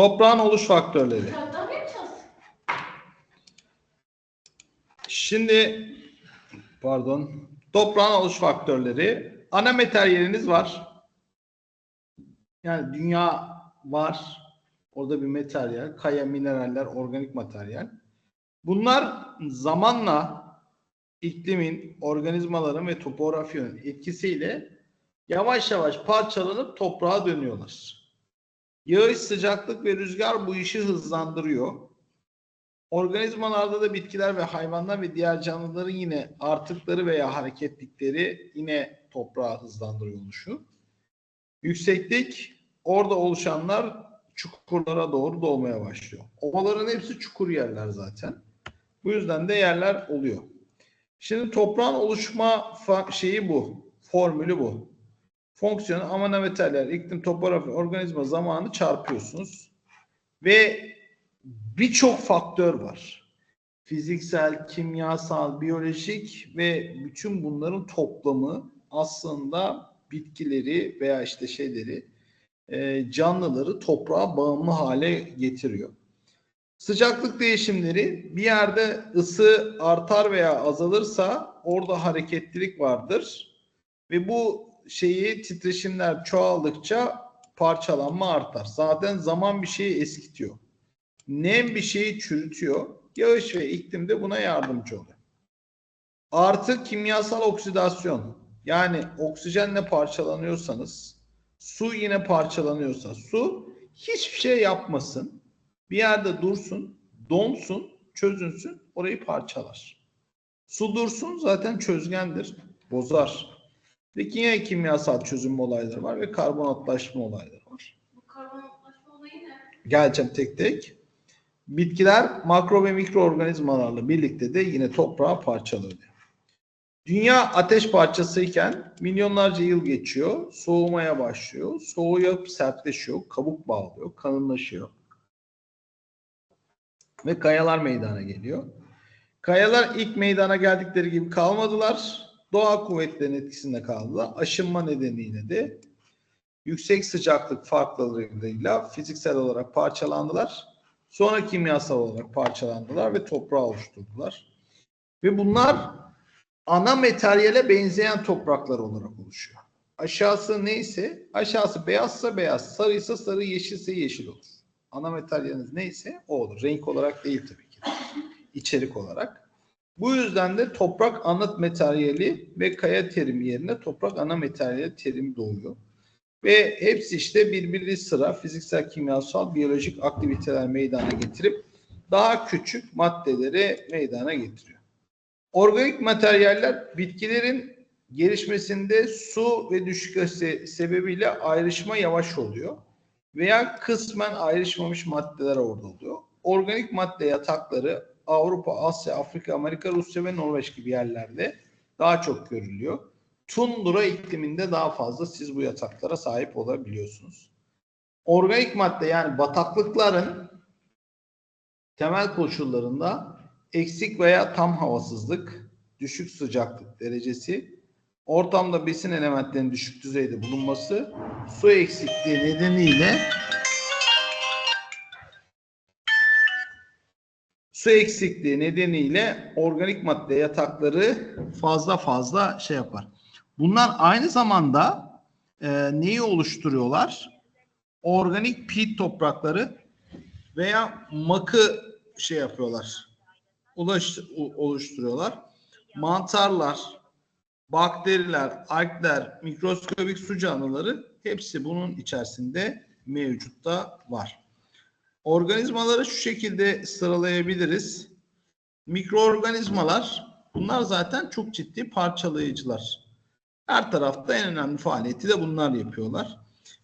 Toprağın oluş faktörleri. Şimdi pardon. Toprağın oluş faktörleri. Ana materyaliniz var. Yani dünya var. Orada bir materyal. Kaya, mineraller, organik materyal. Bunlar zamanla iklimin, organizmaların ve topografyanın etkisiyle yavaş yavaş parçalanıp toprağa dönüyorlar. Yağış, sıcaklık ve rüzgar bu işi hızlandırıyor. Organizmalarda da bitkiler ve hayvanlar ve diğer canlıların yine artıkları veya hareketlikleri yine toprağı hızlandırıyor oluşu. Yükseklik orada oluşanlar çukurlara doğru dolmaya başlıyor. Ovaların hepsi çukur yerler zaten. Bu yüzden de yerler oluyor. Şimdi toprağın oluşma şeyi bu. Formülü bu. Fonksiyonu amana metaller, iklim, topografi, organizma zamanı çarpıyorsunuz. Ve birçok faktör var. Fiziksel, kimyasal, biyolojik ve bütün bunların toplamı aslında bitkileri veya işte şeyleri e, canlıları toprağa bağımlı hale getiriyor. Sıcaklık değişimleri bir yerde ısı artar veya azalırsa orada hareketlilik vardır. Ve bu şeyi titreşimler çoğaldıkça parçalanma artar. Zaten zaman bir şeyi eskitiyor. Nem bir şeyi çürütüyor. Yağış ve iklim de buna yardımcı oluyor. Artı kimyasal oksidasyon. Yani oksijenle parçalanıyorsanız, su yine parçalanıyorsa, su hiçbir şey yapmasın. Bir yerde dursun, donsun, çözünsün, orayı parçalar. Su dursun zaten çözgendir, bozar. Ve yine kimyasal çözünme olayları var ve karbonatlaşma olayları var. Bu karbonatlaşma olayı ne? Geleceğim tek tek. Bitkiler makro ve mikroorganizmalarla birlikte de yine toprağı parçalıyor. Dünya ateş parçasıyken milyonlarca yıl geçiyor, soğumaya başlıyor, soğuyup sertleşiyor, kabuk bağlıyor, kalınlaşıyor. Ve kayalar meydana geliyor. Kayalar ilk meydana geldikleri gibi kalmadılar. Doğa kuvvetlerinin etkisinde kaldılar. Aşınma nedeniyle de yüksek sıcaklık farklılığıyla fiziksel olarak parçalandılar. Sonra kimyasal olarak parçalandılar ve toprağı oluşturdular. Ve bunlar ana materyale benzeyen topraklar olarak oluşuyor. Aşağısı neyse, aşağısı beyazsa beyaz, sarıysa sarı, yeşilse yeşil olur. Ana materyaliniz neyse o olur. Renk olarak değil tabii ki. İçerik olarak. Bu yüzden de toprak ana materyali ve kaya terimi yerine toprak ana materyali terim doğuyor. Ve hepsi işte birbiri sıra fiziksel, kimyasal, biyolojik aktiviteler meydana getirip daha küçük maddeleri meydana getiriyor. Organik materyaller bitkilerin gelişmesinde su ve düşük asit sebebiyle ayrışma yavaş oluyor. Veya kısmen ayrışmamış maddeler orada oluyor. Organik madde yatakları Avrupa, Asya, Afrika, Amerika, Rusya ve Norveç gibi yerlerde daha çok görülüyor. Tundra ikliminde daha fazla siz bu yataklara sahip olabiliyorsunuz. Organik madde yani bataklıkların temel koşullarında eksik veya tam havasızlık, düşük sıcaklık derecesi, ortamda besin elementlerinin düşük düzeyde bulunması, su eksikliği nedeniyle su eksikliği nedeniyle organik madde yatakları fazla fazla şey yapar. Bunlar aynı zamanda e, neyi oluşturuyorlar? Organik pit toprakları veya makı şey yapıyorlar. Ulaş, oluşturuyorlar. Mantarlar, bakteriler, algler, mikroskobik su canlıları hepsi bunun içerisinde mevcutta var. Organizmaları şu şekilde sıralayabiliriz. Mikroorganizmalar bunlar zaten çok ciddi parçalayıcılar. Her tarafta en önemli faaliyeti de bunlar yapıyorlar.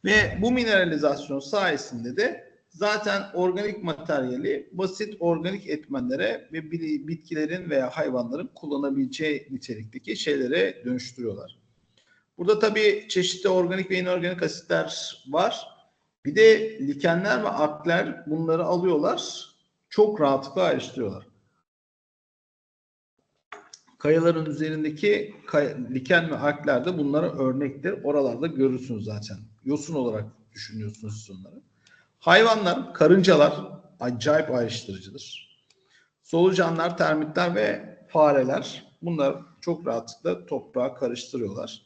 Ve bu mineralizasyon sayesinde de zaten organik materyali basit organik etmenlere ve bi- bitkilerin veya hayvanların kullanabileceği nitelikteki şeylere dönüştürüyorlar. Burada tabii çeşitli organik ve inorganik asitler var. Bir de likenler ve arkler bunları alıyorlar. Çok rahatlıkla ayrıştırıyorlar. Kayaların üzerindeki kay- liken ve arkler de bunlara örnektir. Oralarda görürsünüz zaten. Yosun olarak düşünüyorsunuz siz onları. Hayvanlar, karıncalar acayip ayrıştırıcıdır. Solucanlar, termitler ve fareler bunlar çok rahatlıkla toprağa karıştırıyorlar.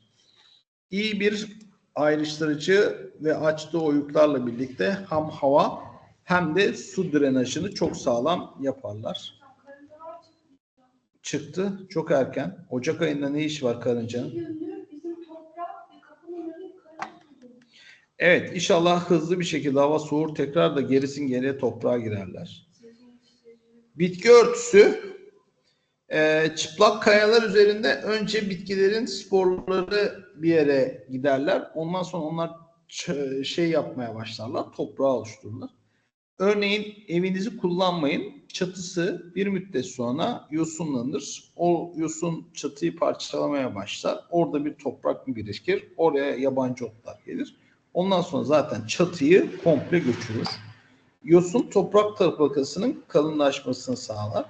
İyi bir ayrıştırıcı ve açtığı oyuklarla birlikte hem hava hem de su drenajını çok sağlam yaparlar. Çıktı çok erken. Ocak ayında ne iş var karıncanın? Evet inşallah hızlı bir şekilde hava soğur tekrar da gerisin geriye toprağa girerler. Bitki örtüsü e, çıplak kayalar üzerinde önce bitkilerin sporları bir yere giderler. Ondan sonra onlar şey yapmaya başlarlar. Toprağı oluştururlar. Örneğin evinizi kullanmayın. Çatısı bir müddet sonra yosunlanır. O yosun çatıyı parçalamaya başlar. Orada bir toprak birikir. Oraya yabancı otlar gelir. Ondan sonra zaten çatıyı komple götürür. Yosun toprak tabakasının kalınlaşmasını sağlar.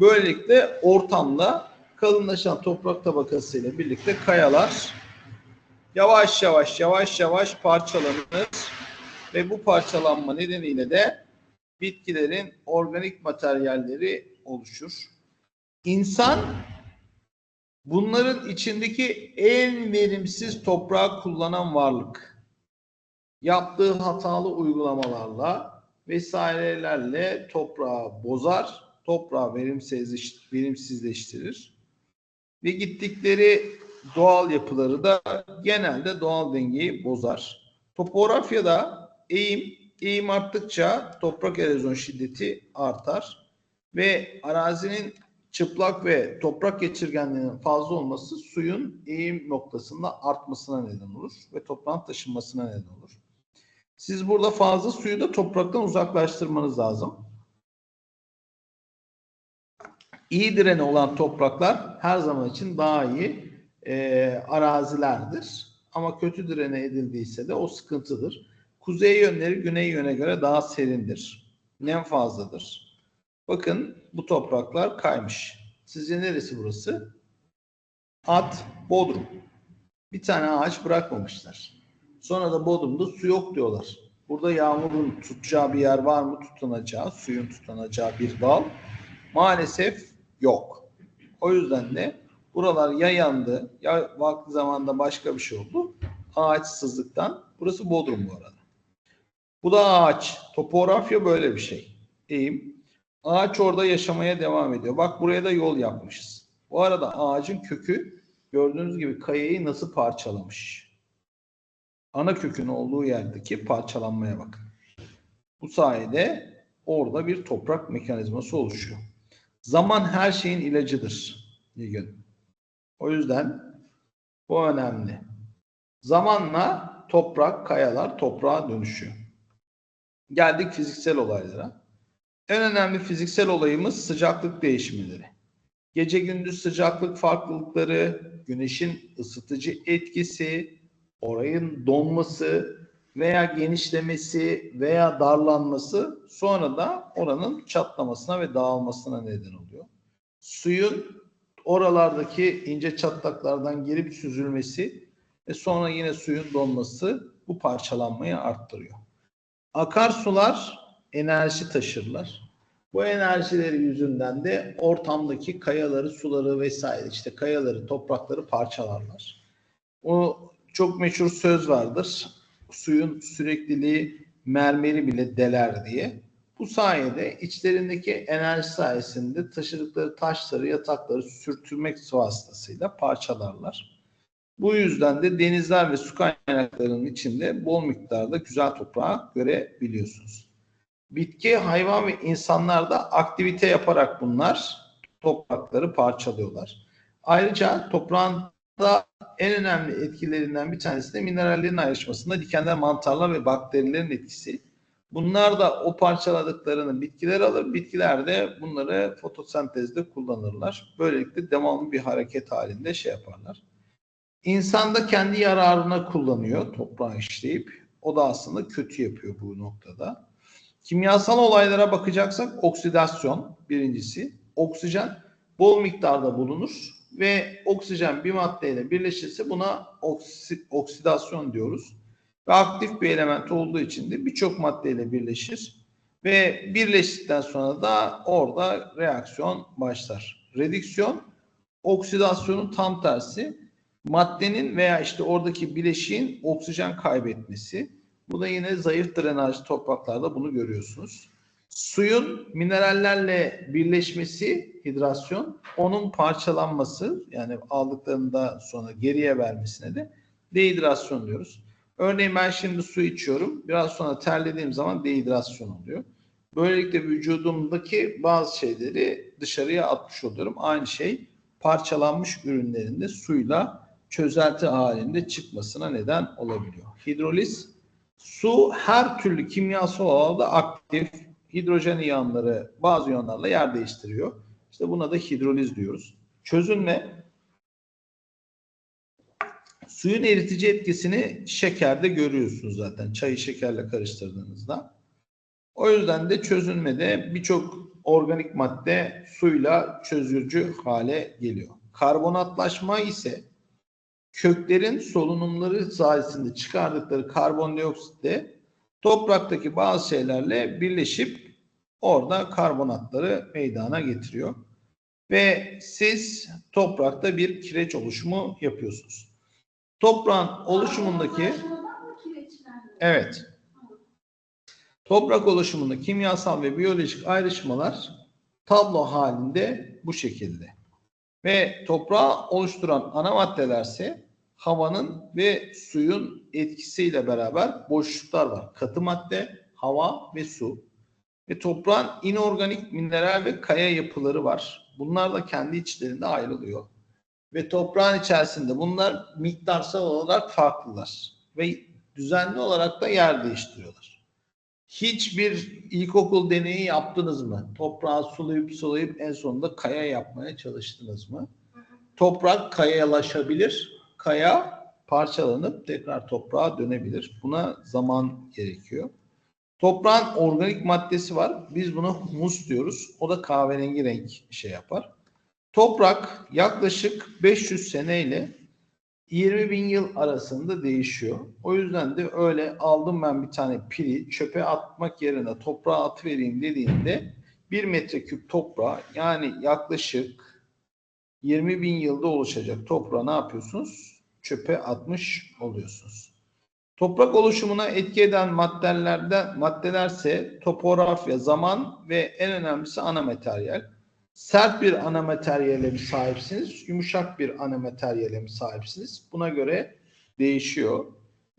Böylelikle ortamda kalınlaşan toprak tabakası ile birlikte kayalar yavaş yavaş yavaş yavaş parçalanır ve bu parçalanma nedeniyle de bitkilerin organik materyalleri oluşur. İnsan bunların içindeki en verimsiz toprağı kullanan varlık. Yaptığı hatalı uygulamalarla vesairelerle toprağı bozar, toprağı verimsiz, verimsizleştirir ve gittikleri doğal yapıları da genelde doğal dengeyi bozar. Topografyada eğim, eğim arttıkça toprak erozyon şiddeti artar ve arazinin çıplak ve toprak geçirgenliğinin fazla olması suyun eğim noktasında artmasına neden olur ve toprağın taşınmasına neden olur. Siz burada fazla suyu da topraktan uzaklaştırmanız lazım. İyi direni olan topraklar her zaman için daha iyi e, arazilerdir. Ama kötü direne edildiyse de o sıkıntıdır. Kuzey yönleri güney yöne göre daha serindir. Nem fazladır. Bakın bu topraklar kaymış. Sizce neresi burası? At, Bodrum. Bir tane ağaç bırakmamışlar. Sonra da Bodrum'da su yok diyorlar. Burada yağmurun tutacağı bir yer var mı? Tutunacağı, suyun tutunacağı bir dal. Maalesef yok. O yüzden de buralar ya yandı ya vakti zamanda başka bir şey oldu. Ağaçsızlıktan. Burası Bodrum bu arada. Bu da ağaç. Topografya böyle bir şey. Eğim. Ağaç orada yaşamaya devam ediyor. Bak buraya da yol yapmışız. Bu arada ağacın kökü gördüğünüz gibi kayayı nasıl parçalamış. Ana kökün olduğu yerdeki parçalanmaya bakın. Bu sayede orada bir toprak mekanizması oluşuyor. Zaman her şeyin ilacıdır. Nilgün. O yüzden bu önemli. Zamanla toprak, kayalar toprağa dönüşüyor. Geldik fiziksel olaylara. En önemli fiziksel olayımız sıcaklık değişimleri. Gece gündüz sıcaklık farklılıkları, güneşin ısıtıcı etkisi, orayın donması veya genişlemesi veya darlanması sonra da oranın çatlamasına ve dağılmasına neden oluyor. Suyun oralardaki ince çatlaklardan geri süzülmesi ve sonra yine suyun donması bu parçalanmayı arttırıyor. Akarsular enerji taşırlar. Bu enerjileri yüzünden de ortamdaki kayaları, suları vesaire işte kayaları, toprakları parçalarlar. O çok meşhur söz vardır. Suyun sürekliliği mermeri bile deler diye. Bu sayede içlerindeki enerji sayesinde taşıdıkları taşları, yatakları sürtünmek vasıtasıyla parçalarlar. Bu yüzden de denizler ve su kaynaklarının içinde bol miktarda güzel toprağı görebiliyorsunuz. Bitki, hayvan ve insanlar da aktivite yaparak bunlar toprakları parçalıyorlar. Ayrıca toprağın da en önemli etkilerinden bir tanesi de minerallerin ayrışmasında dikenler, mantarlar ve bakterilerin etkisi. Bunlar da o parçaladıklarını bitkiler alır. Bitkiler de bunları fotosentezde kullanırlar. Böylelikle devamlı bir hareket halinde şey yaparlar. İnsan da kendi yararına kullanıyor toprağı işleyip. O da aslında kötü yapıyor bu noktada. Kimyasal olaylara bakacaksak oksidasyon birincisi. Oksijen bol miktarda bulunur ve oksijen bir maddeyle birleşirse buna oksi- oksidasyon diyoruz. ve aktif bir element olduğu için de birçok maddeyle birleşir ve birleştikten sonra da orada reaksiyon başlar. Redüksiyon oksidasyonun tam tersi maddenin veya işte oradaki bileşiğin oksijen kaybetmesi. Bu da yine zayıf drenajlı topraklarda bunu görüyorsunuz. Suyun minerallerle birleşmesi hidrasyon, onun parçalanması yani aldıklarında sonra geriye vermesine de dehidrasyon diyoruz. Örneğin ben şimdi su içiyorum. Biraz sonra terlediğim zaman dehidrasyon oluyor. Böylelikle vücudumdaki bazı şeyleri dışarıya atmış oluyorum. Aynı şey parçalanmış ürünlerinde suyla çözelti halinde çıkmasına neden olabiliyor. Hidroliz su her türlü kimyasal alanda aktif hidrojen iyonları bazı iyonlarla yer değiştiriyor. İşte buna da hidroliz diyoruz. Çözünme suyun eritici etkisini şekerde görüyorsunuz zaten çayı şekerle karıştırdığınızda. O yüzden de çözünmede birçok organik madde suyla çözücü hale geliyor. Karbonatlaşma ise köklerin solunumları sayesinde çıkardıkları karbondioksitle topraktaki bazı şeylerle birleşip orada karbonatları meydana getiriyor. Ve siz toprakta bir kireç oluşumu yapıyorsunuz. Toprağın oluşumundaki? Evet. Toprak oluşumunda kimyasal ve biyolojik ayrışmalar tablo halinde bu şekilde. Ve toprağı oluşturan ana maddelerse havanın ve suyun etkisiyle beraber boşluklar var. Katı madde, hava ve su. Ve toprağın inorganik mineral ve kaya yapıları var. Bunlar da kendi içlerinde ayrılıyor. Ve toprağın içerisinde bunlar miktarsal olarak farklılar. Ve düzenli olarak da yer değiştiriyorlar. Hiçbir ilkokul deneyi yaptınız mı? Toprağı sulayıp sulayıp en sonunda kaya yapmaya çalıştınız mı? Toprak kayalaşabilir. Kaya parçalanıp tekrar toprağa dönebilir. Buna zaman gerekiyor. Toprağın organik maddesi var. Biz buna humus diyoruz. O da kahverengi renk şey yapar. Toprak yaklaşık 500 seneyle 20 bin yıl arasında değişiyor. O yüzden de öyle aldım ben bir tane pili çöpe atmak yerine toprağa atıvereyim dediğinde 1 metreküp toprağa yani yaklaşık 20 bin yılda oluşacak toprağa ne yapıyorsunuz? Çöpe atmış oluyorsunuz. Toprak oluşumuna etki eden maddelerden maddelerse topografya, zaman ve en önemlisi ana materyal. Sert bir ana materyale mi sahipsiniz, yumuşak bir ana materyale mi sahipsiniz? Buna göre değişiyor.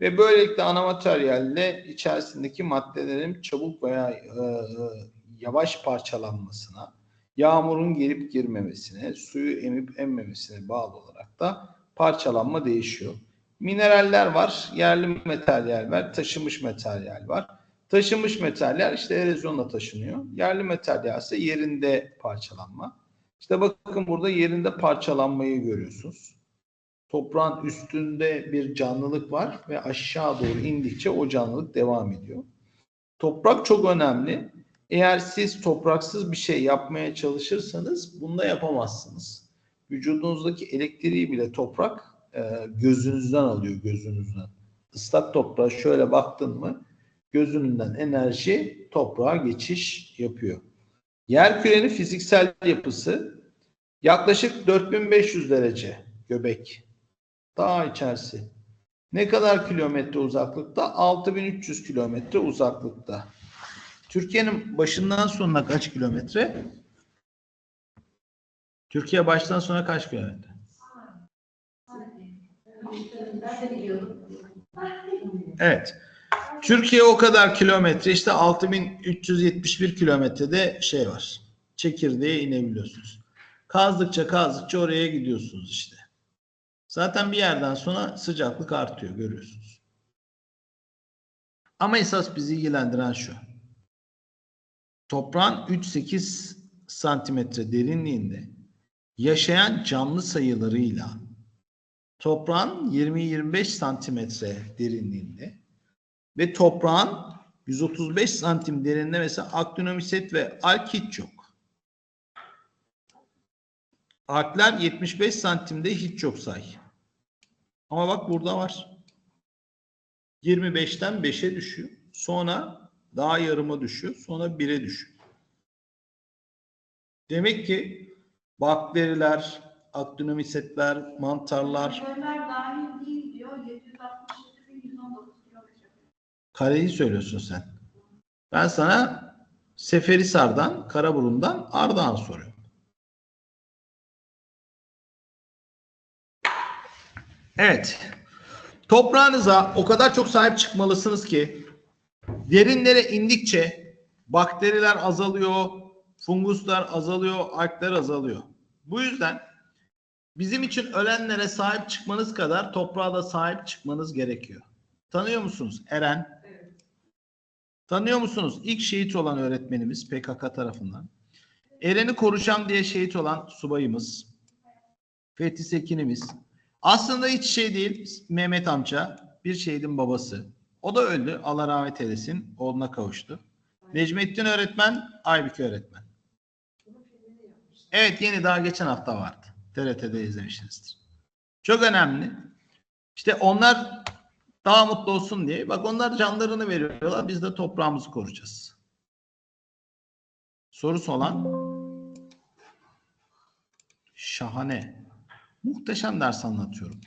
Ve böylelikle ana materyalle içerisindeki maddelerin çabuk veya e, e, yavaş parçalanmasına, yağmurun gelip girmemesine, suyu emip emmemesine bağlı olarak da parçalanma değişiyor. Mineraller var, yerli materyal var, taşımış materyal var. Taşımış metaller işte erozyonla taşınıyor. Yerli materyal ise yerinde parçalanma. İşte bakın burada yerinde parçalanmayı görüyorsunuz. Toprağın üstünde bir canlılık var ve aşağı doğru indikçe o canlılık devam ediyor. Toprak çok önemli. Eğer siz topraksız bir şey yapmaya çalışırsanız bunu da yapamazsınız. Vücudunuzdaki elektriği bile toprak e, gözünüzden alıyor gözünüzden. Islak toprağa şöyle baktın mı gözününden enerji toprağa geçiş yapıyor. Yer kürenin fiziksel yapısı yaklaşık 4500 derece göbek. Dağ içerisi. Ne kadar kilometre uzaklıkta? 6300 kilometre uzaklıkta. Türkiye'nin başından sonuna kaç kilometre? Türkiye baştan sona kaç de biliyordum. Evet. Türkiye o kadar kilometre işte 6371 kilometrede şey var. Çekirdeğe inebiliyorsunuz. Kazdıkça kazdıkça oraya gidiyorsunuz işte. Zaten bir yerden sonra sıcaklık artıyor görüyorsunuz. Ama esas bizi ilgilendiren şu. Toprağın 3-8 santimetre derinliğinde yaşayan canlı sayılarıyla toprağın 20-25 santimetre derinliğinde ve toprağın 135 santim derinliğinde mesela aktinomiset ve alk hiç yok. Alkler 75 santimde hiç yok say. Ama bak burada var. 25'ten 5'e düşüyor. Sonra daha yarıma düşüyor. Sonra 1'e düşüyor. Demek ki bakteriler, aktinomisetler, mantarlar dahil değil diyor. 767.119 kilometre. kareyi söylüyorsun sen. Ben sana Seferihisar'dan, Karaburun'dan Ardahan soruyorum. Evet. Toprağınıza o kadar çok sahip çıkmalısınız ki derinlere indikçe bakteriler azalıyor, funguslar azalıyor, algler azalıyor. Bu yüzden bizim için ölenlere sahip çıkmanız kadar toprağa da sahip çıkmanız gerekiyor. Tanıyor musunuz Eren? Tanıyor musunuz? İlk şehit olan öğretmenimiz PKK tarafından. Eren'i koruyacağım diye şehit olan subayımız. Fethi Sekin'imiz. Aslında hiç şey değil. Mehmet amca bir şehidin babası. O da öldü. Allah rahmet eylesin. Oğluna kavuştu. Necmettin öğretmen, Aybük öğretmen. Evet yeni daha geçen hafta vardı. TRT'de izlemişsinizdir. Çok önemli. İşte onlar daha mutlu olsun diye. Bak onlar canlarını veriyorlar. Biz de toprağımızı koruyacağız. Sorusu olan? Şahane. Muhteşem ders anlatıyorum.